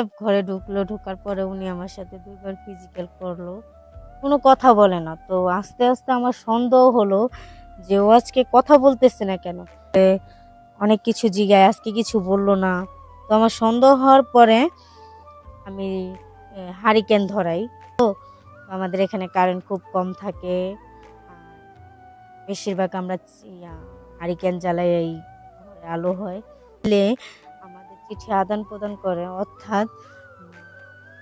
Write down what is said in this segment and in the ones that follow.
সব ঘরে ঢুকলো, ঢোকার পরে উনি আমার সাথে দুইবার ফিজিক্যাল করল। কোনো কথা বলে না। তো আস্তে আস্তে আমার সন্দেহ হলো যে ও আজকে কথা বলতেছে না কেন? অনেক কিছু জিগায়, আজকে কিছু বলল না। তো আমার সন্দেহ হওয়ার পরে আমি হারিকেন ধরাই। তো আমাদের এখানে কারেন্ট খুব কম থাকে। বেশিরভাগ আমরা হারিকেন জ্বালাই এই আলো হয়। চিঠি আদান প্রদান করে, অর্থাৎ,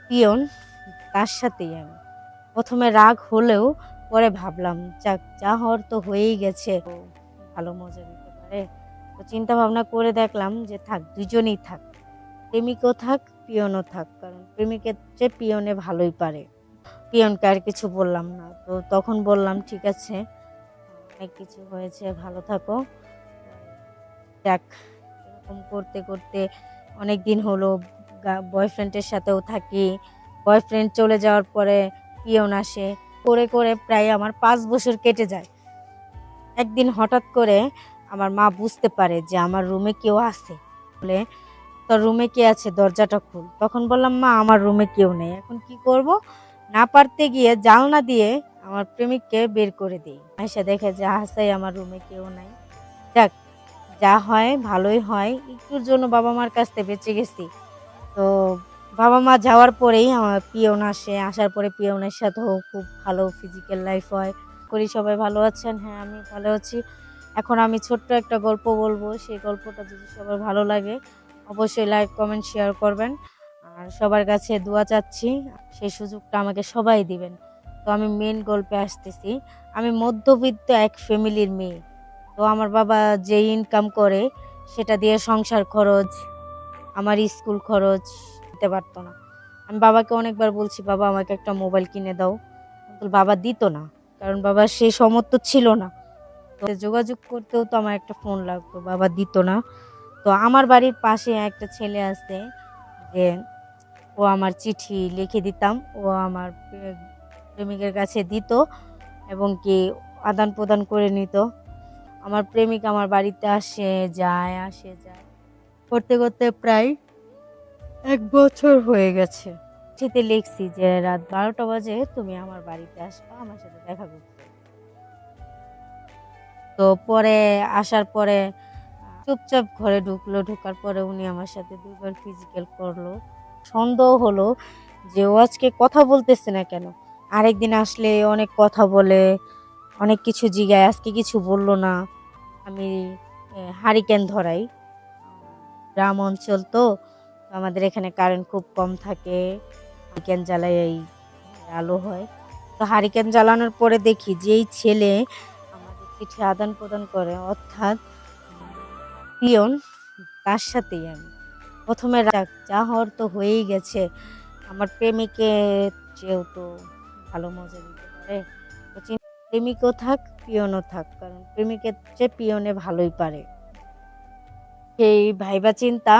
পিয়ন তার সাথেই আমি। প্রথমে রাগ হলেও পরে ভাবলাম, যাক, যা হওয়ার তো হয়েই গেছে। ভালো মজা দিতে পারে। তো চিন্তা ভাবনা করে দেখলাম যে, থাক, দুজনেই থাক। প্রেমিকও থাক, পিয়নও থাক, কারণ প্রেমিকের চেয়ে পিয়নে ভালোই পারে। পিয়নকে আর কিছু বললাম না। তো তখন বললাম, ঠিক আছে, অনেক কিছু হয়েছে, ভালো থাকো। দেখ, এরকম করতে করতে অনেক দিন হলো বয়ফ্রেন্ডের সাথেও থাকি। বয়ফ্রেন্ড চলে যাওয়ার পরে পিয়ন আসে। করে করে প্রায় আমার পাঁচ বছর কেটে যায়। একদিন হঠাৎ করে আমার মা বুঝতে পারে যে আমার রুমে কেউ আছে। বলে, তোর রুমে কে আছে? দরজাটা খুল। তখন বললাম, মা, আমার রুমে কেউ নেই। এখন কি করব? না পারতে গিয়ে জালনা দিয়ে আমার প্রেমিককে বের করে দিই। এসে দেখে যে হাসাই আমার রুমে কেউ নাই। যাক যা হয় ভালোই হয়। একটুর জন্য বাবা মার কাছ থেকে বেঁচে গেছি। তো বাবা মা যাওয়ার পরেই আমার পিয়ন আসে। আসার পরে পিয়নের সাথেও খুব ভালো ফিজিক্যাল লাইফ হয়। করি, সবাই ভালো আছেন? হ্যাঁ আমি ভালো আছি। এখন আমি ছোট্ট একটা গল্প বলব। সেই গল্পটা যদি সবার ভালো লাগে, অবশ্যই লাইক কমেন্ট শেয়ার করবেন। আর সবার কাছে দোয়া চাচ্ছি, সেই সুযোগটা আমাকে সবাই দিবেন। তো আমি মেন গল্পে আসতেছি। আমি মধ্যবিত্ত এক ফ্যামিলির মেয়ে। তো আমার বাবা যে ইনকাম করে, সেটা দিয়ে সংসার খরচ, আমার স্কুল খরচ দিতে পারতো না। আমি বাবাকে অনেকবার বলছি, বাবা, আমাকে একটা মোবাইল কিনে দাও। বাবা দিত না, কারণ বাবা সেই সমর্থ ছিল না। তো যোগাযোগ করতেও তো আমার একটা ফোন লাগতো, বাবা দিত না। তো আমার বাড়ির পাশে একটা ছেলে আছে, যে ও আমার চিঠি লিখে দিতাম, ও আমার প্রেমিকের কাছে দিত এবং কি আদান প্রদান করে নিত। আমার প্রেমিক আমার বাড়িতে আসে, যায় আসে, যায়। করতে করতে প্রায় এক বছর হয়ে গেছে। চিঠিতে লিখছি যে, রাত বারোটা বাজে, তুমি আমার বাড়িতে আসবা, আমার সাথে দেখা করতে। তো পরে, আসার পরে চুপচাপ ঘরে ঢুকলো। ঢোকার পরে উনি আমার সাথে দুইবার ফিজিক্যাল করল। সন্দেহ হলো যে, ও আজকে কথা বলতেছে না কেন? আরেকদিন আসলে অনেক কথা বলে, অনেক কিছু জিগায়, আজকে কিছু বলল না। আমি হারিকেন ধরাই। গ্রাম অঞ্চল তো আমাদের এখানে কারেন্ট খুব কম থাকে। হারিকেন জ্বালাই এই আলো হয়। তো হারিকেন জ্বালানোর পরে দেখি যে এই ছেলে আমাদের চিঠি আদান প্রদান করে, অর্থাৎ পিয়ন, তার সাথেই আমি। প্রথমে যা হওয়ার তো হয়েই গেছে। আমার প্রেমিকে চেয়েও তো ভালো মজা দিতে পারে। প্রেমিকও থাক, পিয়নও থাক, কারণ প্রেমিকের চেয়ে পিয়নে ভালোই পারে। সেই ভাইবা চিন্তা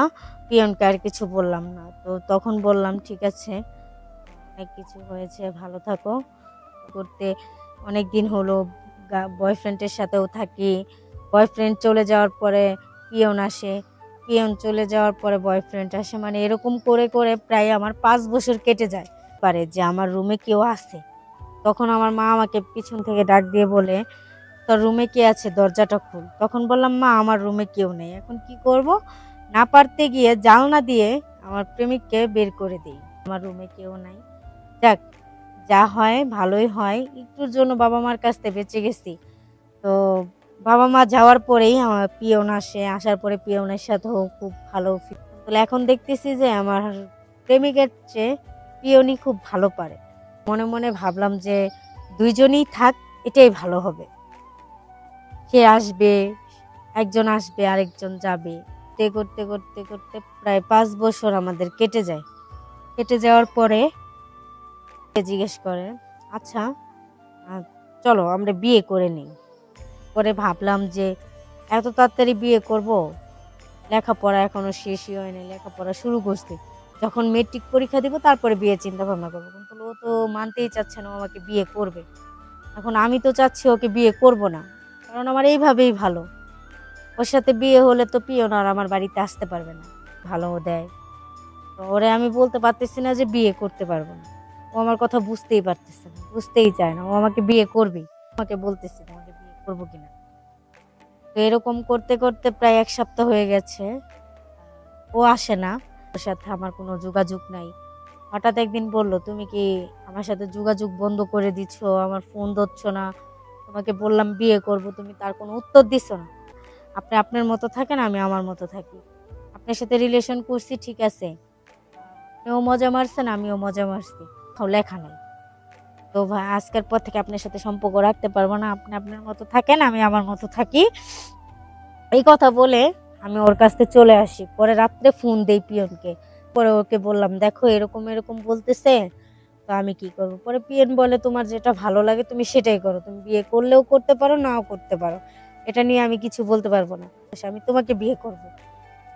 পিয়নকে আর কিছু বললাম না। তো তখন বললাম, ঠিক আছে, অনেক কিছু হয়েছে, ভালো থাকো। করতে অনেক দিন হলো বয়ফ্রেন্ডের সাথেও থাকি। বয়ফ্রেন্ড চলে যাওয়ার পরে পিয়ন আসে। পিয়ন চলে যাওয়ার পরে বয়ফ্রেন্ড আসে। মানে এরকম করে করে প্রায় আমার পাঁচ বছর কেটে যায়। পারে যে আমার রুমে কেউ আছে। তখন আমার মা আমাকে পিছন থেকে ডাক দিয়ে বলে, তোর রুমে কে আছে? দরজাটা খুল। তখন বললাম, মা, আমার রুমে কেউ নেই। এখন কি করব? না পারতে গিয়ে জালনা দিয়ে আমার প্রেমিককে বের করে দিই। আমার রুমে কেউ নাই। যাক, যা হয়, ভালোই হয়। একটুর জন্য বাবা মার কাছ থেকে বেঁচে গেছি। তো বাবা মা যাওয়ার পরেই আমার পিয়ন আসে। আসার পরে পিয়নের সাথেও খুব ভালো তাহলে এখন দেখতেছি যে আমার প্রেমিকের চেয়ে পিয়নই খুব ভালো পারে। মনে মনে ভাবলাম যে দুইজনই থাক, এটাই ভালো হবে। সে আসবে, একজন আসবে, আরেকজন যাবে। তে করতে করতে করতে প্রায় পাঁচ বছর আমাদের কেটে যায়। কেটে যাওয়ার পরে জিজ্ঞেস করে আচ্ছা চলো আমরা বিয়ে করে নিই। পরে ভাবলাম যে এত তাড়াতাড়ি বিয়ে করব? লেখাপড়া এখনও শেষই হয়নি, লেখাপড়া শুরু করছি। যখন মেট্রিক পরীক্ষা দিব, তারপরে বিয়ে চিন্তা ভাবনা করব। কিন্তু ও তো মানতেই চাচ্ছে না আমাকে বিয়ে করবে। এখন আমি তো চাচ্ছি ওকে বিয়ে করব না। কারণ আমার এইভাবেই ভালো। ওর সাথে বিয়ে হলে তো পিয়ন আর আমার বাড়িতে আসতে পারবে না। ভালো দেয়। তো ওরে আমি বলতে পারতেছি না যে বিয়ে করতে পারব না। ও আমার কথা বুঝতেই পারতেছে না। বুঝতেই চায় না। ও আমাকে বিয়ে করবেই। আমাকে বলতেছে তোমাকে বিয়ে করব কিনা। তো এরকম করতে করতে প্রায় এক সপ্তাহ হয়ে গেছে। ও আসে না। ওর সাথে আমার কোনো যোগাযোগ নাই। হঠাৎ একদিন বলল, তুমি কি আমার সাথে যোগাযোগ বন্ধ করে দিচ্ছ? আমার ফোন ধরছ না। তোমাকে বললাম বিয়ে করব, তুমি তার কোনো উত্তর দিছো না। আপনি আপনার মতো থাকেন, আমি আমার মতো থাকি। আপনার সাথে রিলেশন করছি, ঠিক আছে। আপনিও মজা মারছেন আমিও মজা মারছি। তাও লেখা নাই। তো ভাই, আজকের পর থেকে আপনার সাথে সম্পর্ক রাখতে পারব না। আপনি আপনার মতো থাকেন, আমি আমার মতো থাকি। এই কথা বলে আমি ওর কাছ চলে আসি। পরে রাত্রে ফোন দেই পিয়নকে। পরে ওকে বললাম, দেখো, এরকম এরকম বলতেছে, তো আমি কি করব? পরে পিয়ন বলে, তোমার যেটা ভালো লাগে তুমি সেটাই করো। তুমি বিয়ে করলেও করতে পারো, নাও করতে পারো। এটা নিয়ে আমি কিছু বলতে পারব না। আমি তোমাকে বিয়ে করব।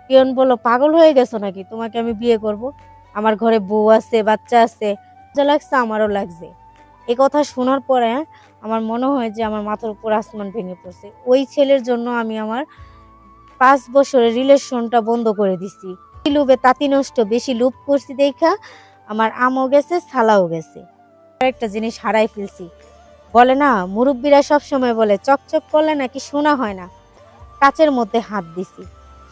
পিয়ন বলল, পাগল হয়ে গেছো নাকি? তোমাকে আমি বিয়ে করব? আমার ঘরে বউ আছে, বাচ্চা আছে, যা লাগছে আমারও লাগছে। এই কথা শোনার পরে আমার মনে হয় যে আমার মাথার উপর আসমান ভেঙে পড়ছে। ওই ছেলের জন্য আমি আমার পাঁচ বছরের রিলেশনটা বন্ধ করে দিছি। লুবে তাঁতি নষ্ট, বেশি লুপ করছি দেখা, আমার আমও গেছে ছালাও গেছে। একটা জিনিস হারাই ফেলছি। বলে না, মুরব্বীরা সব সময় বলে, চকচক করলে নাকি শোনা হয় না? কাচের মধ্যে হাত দিছি।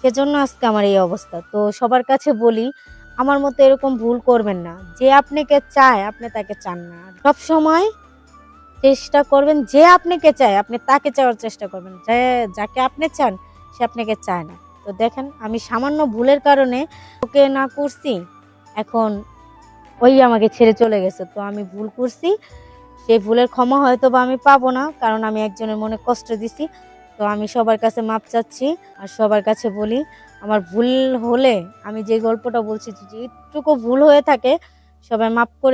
সেজন্য আজকে আমার এই অবস্থা। তো সবার কাছে বলি, আমার মতো এরকম ভুল করবেন না। যে আপনাকে চায়, আপনি তাকে চান না। সব সময় চেষ্টা করবেন, যে আপনাকে চায়, আপনি তাকে চাওয়ার চেষ্টা করবেন। যে যাকে আপনি চান সে আপনাকে চায় না। তো দেখেন, আমি সামান্য ভুলের কারণে ওকে না করছি, এখন ওই আমাকে ছেড়ে চলে গেছে। তো আমি ভুল করছি, সেই ভুলের ক্ষমা হয়তো বা আমি পাবো না, কারণ আমি একজনের মনে কষ্ট দিছি। তো আমি সবার কাছে মাপ চাচ্ছি আর সবার কাছে বলি, আমার ভুল হলে আমি যে গল্পটা বলছি, যদি একটুকু ভুল হয়ে থাকে, সবাই মাপ করে